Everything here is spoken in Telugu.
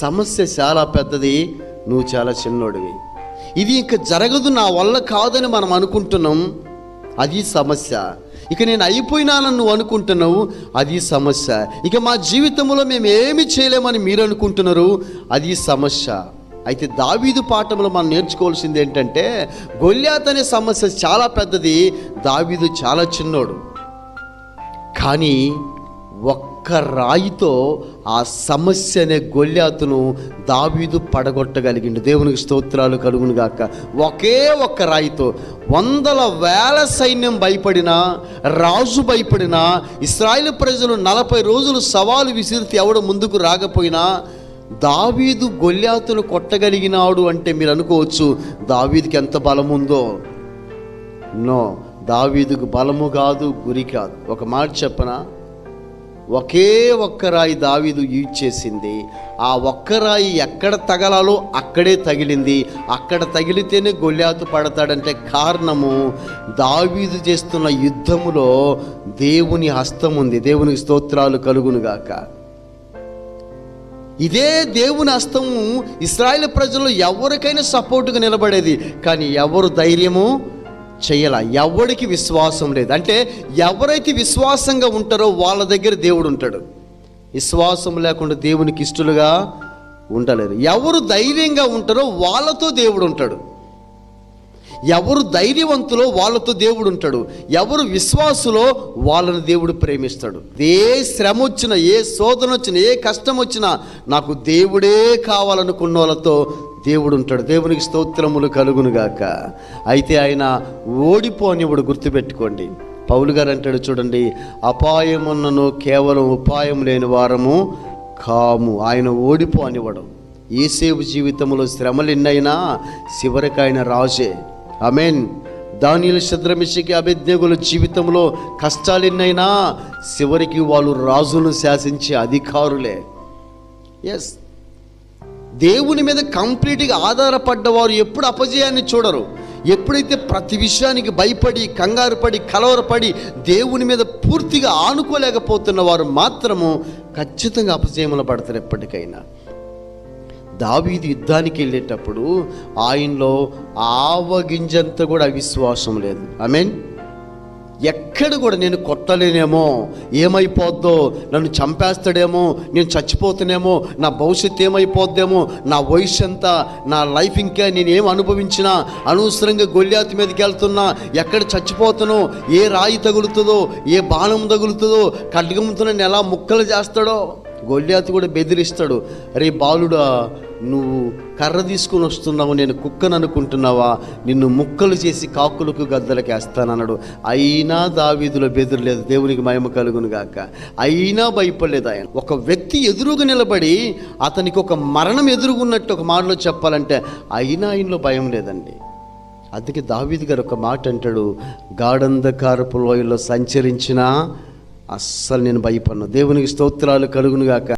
సమస్య చాలా పెద్దది నువ్వు చాలా చిన్నోడివి. ఇది ఇక జరగదు నా వల్ల కాదని మనం అనుకుంటున్నాం అది సమస్య. ఇక నేను అయిపోయినానని నువ్వు అనుకుంటున్నావు అది సమస్య. ఇక మా జీవితంలో మేము ఏమి చేయలేమని మీరు అనుకుంటున్నారు అది సమస్య. అయితే దావీదు పాఠంలో మనం నేర్చుకోవాల్సింది ఏంటంటే గొల్యాత్ అనే సమస్య చాలా పెద్దది దావీదు చాలా చిన్నోడు. కానీ ఒక్క రాయితో ఆ సమస్య అనే గొల్లాతును దావీదు పడగొట్టగలిగిండు. దేవునికి స్తోత్రాలు కలుగును గాక. ఒకే ఒక్క రాయితో వందల వేల సైన్యం భయపడినా రాజు భయపడినా ఇస్రాయేల్ ప్రజలు నలభై రోజులు సవాలు విసిరితే ఎవడు ముందుకు రాకపోయినా దావీదు గొల్లాతును కొట్టగలిగినాడు అంటే మీరు అనుకోవచ్చు దావీదుకి ఎంత బలం ఉందో నో దావీదుకు బలము కాదు గురి కాదు. ఒక మాట చెప్పనా? ఒకే ఒక్క రాయి దావీదు యూజ్ చేసింది. ఆ ఒక్క రాయి ఎక్కడ తగలాలో అక్కడే తగిలింది. అక్కడ తగిలితేనే గొల్లాతు పడతాడంటే కారణము దావీదు చేస్తున్న యుద్ధములో దేవుని హస్తం ఉంది దేవునికి స్తోత్రాలు కలుగునుగాక ఇదే దేవుని హస్తము ఇస్రాయేల్ ప్రజలు ఎవరికైనా సపోర్టుగా నిలబడేది. కానీ ఎవరు ధైర్యము? చేయాల. ఎవరికి విశ్వాసం లేదు. అంటే ఎవరైతే విశ్వాసంగా ఉంటారో వాళ్ళ దగ్గర దేవుడు ఉంటాడు. విశ్వాసం లేకుండా దేవునికి ఇష్టలుగా ఉండలేరు. ఎవరు ధైర్యంగా ఉంటారో వాళ్ళతో దేవుడు ఉంటాడు. ఎవరు ధైర్యవంతులో వాళ్ళతో దేవుడు ఉంటాడు. ఎవరు విశ్వాసులో వాళ్ళని దేవుడు ప్రేమిస్తాడు. ఏ శ్రమ వచ్చినా ఏ శోధన వచ్చినా ఏ కష్టం వచ్చినా నాకు దేవుడే కావాలనుకున్న వాళ్ళతో దేవుడు ఉంటాడు దేవునికి స్తోత్రములు కలుగునుగాక. అయితే ఆయన ఓడిపోనివుడు గుర్తుపెట్టుకోండి. పౌలు గారు అంటాడు చూడండి అపాయమున్నను కేవలం ఉపాయం లేని వారము కాము. ఆయన ఓడిపోనివ్వడు ఏసేపు జీవితంలో శ్రమలు ఎన్నైనా చివరికి ఆయన రాజే. అమెన్ దానియుల శద్రమిషికి అభిజ్ఞగుల జీవితంలో కష్టాలు ఎన్నైనా చివరికి వాళ్ళు రాజులను శాసించే అధికారులే. ఎస్ దేవుని మీద కంప్లీట్గా ఆధారపడ్డవారు ఎప్పుడు అపజయాన్ని చూడరు. ఎప్పుడైతే ప్రతి విషయానికి భయపడి కంగారు పడి కలవరపడి దేవుని మీద పూర్తిగా ఆనుకోలేకపోతున్న వారు మాత్రము ఖచ్చితంగా అపజయములు పడతారు ఎప్పటికైనా. దావీది యుద్ధానికి వెళ్ళేటప్పుడు ఆయనలో ఆవగింజంత కూడా అవిశ్వాసం లేదు. ఐ మీన్ ఎక్కడ కూడా నేను కొట్టలేనేమో. ఏమైపోద్దో? నన్ను చంపేస్తాడేమో? నేను చచ్చిపోతానేమో? నా భవిష్యత్తు ఏమైపోద్దేమో? నా వయసు ఎంత? నా లైఫ్ ఇంకా నేను ఏం అనుభవించినా? అనవసరంగా గొల్లాతి మీదకి వెళ్తున్నా. ఎక్కడ చచ్చిపోతానో? ఏ రాయి తగులుతుందో? ఏ బాణం తగులుతుందో? ఖడ్గంతో నన్ను ఎలా ముక్కలు చేస్తాడో? గొల్లాతి కూడా బెదిరిస్తాడు. అరే బాలుడా నువ్వు కర్ర తీసుకుని వస్తున్నావు నేను కుక్కను అనుకుంటున్నావా? నిన్ను ముక్కలు చేసి కాకులకు గద్దలకి వేస్తానన్నాడు. అయినా దావీదులో బెదిరలేదు దేవునికి మహిమ కలుగును గాక. అయినా భయపడలేదు ఆయన. ఒక వ్యక్తి ఎదురుగా నిలబడి అతనికి ఒక మరణం ఎదురుగున్నట్టు ఒక మాటలో చెప్పాలంటే అయినా ఆయనలో భయం లేదండి. అందుకే దావీదు గారు ఒక మాట అంటాడు గాఢంధకారపు లోయలో సంచరించినా అస్సలు నేను భయపడను. దేవునికి స్తోత్రాలు కలుగునుగాక